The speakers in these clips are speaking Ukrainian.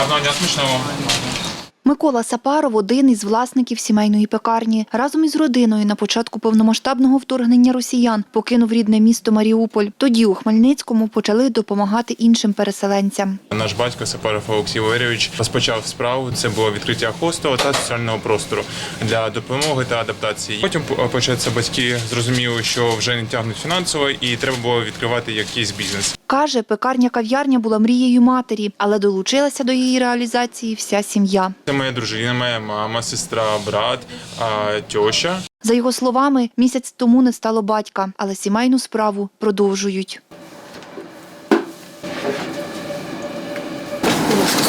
Гарного дня смачного. Микола Сапаров один із власників сімейної пекарні. Разом із родиною на початку повномасштабного вторгнення росіян покинув рідне місто Маріуполь. Тоді у Хмельницькому почали допомагати іншим переселенцям. Наш батько Сапаров Олексій Валерійович розпочав справу. Це було відкриття хостелу та соціального простору для допомоги та адаптації. Потім по- початься батьки зрозуміли, що вже не тягнуть фінансово, і треба було відкривати якийсь бізнес. Каже, пекарня-кав'ярня була мрією матері, але долучилася до її реалізації вся сім'я. Це моя дружина, моя мама, сестра, брат, а, тьоща. За його словами, місяць тому не стало батька, але сімейну справу продовжують.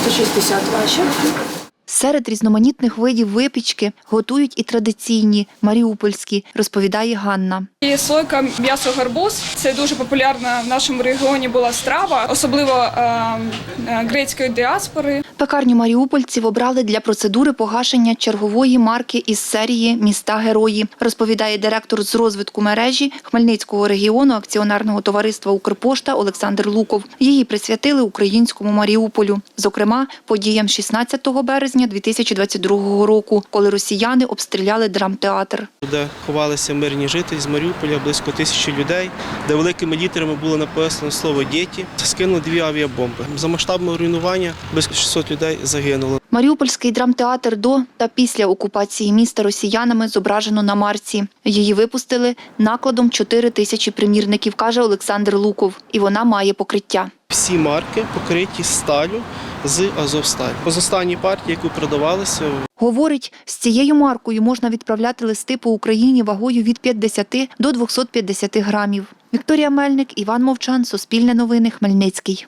160 ваших. Серед різноманітних видів випічки готують і традиційні маріупольські, розповідає Ганна. І слойка м'ясо гарбуз це дуже популярна в нашому регіоні була страва, особливо е, е, грецької діаспори. Пекарню маріупольців обрали для процедури погашення чергової марки із серії Міста Герої, розповідає директор з розвитку мережі Хмельницького регіону акціонерного товариства Укрпошта Олександр Луков. Її присвятили українському Маріуполю, зокрема подіям 16 березня 2022 року, коли росіяни обстріляли драмтеатр. де ховалися мирні жителі з Маріуполя, близько тисячі людей, де великими літерами було написано слово діти. Скинули дві авіабомби. За масштабного руйнування близько 600 людей загинуло. Маріупольський драмтеатр до та після окупації міста росіянами зображено на марці. Її випустили накладом 4 тисячі примірників, каже Олександр Луков, і вона має покриття. Всі марки покриті сталю з Азовсталь. Позостанні партії, яку продавалися, Говорить, з цією маркою можна відправляти листи по Україні вагою від 50 до 250 грамів. Вікторія Мельник, Іван Мовчан, Суспільне новини, Хмельницький.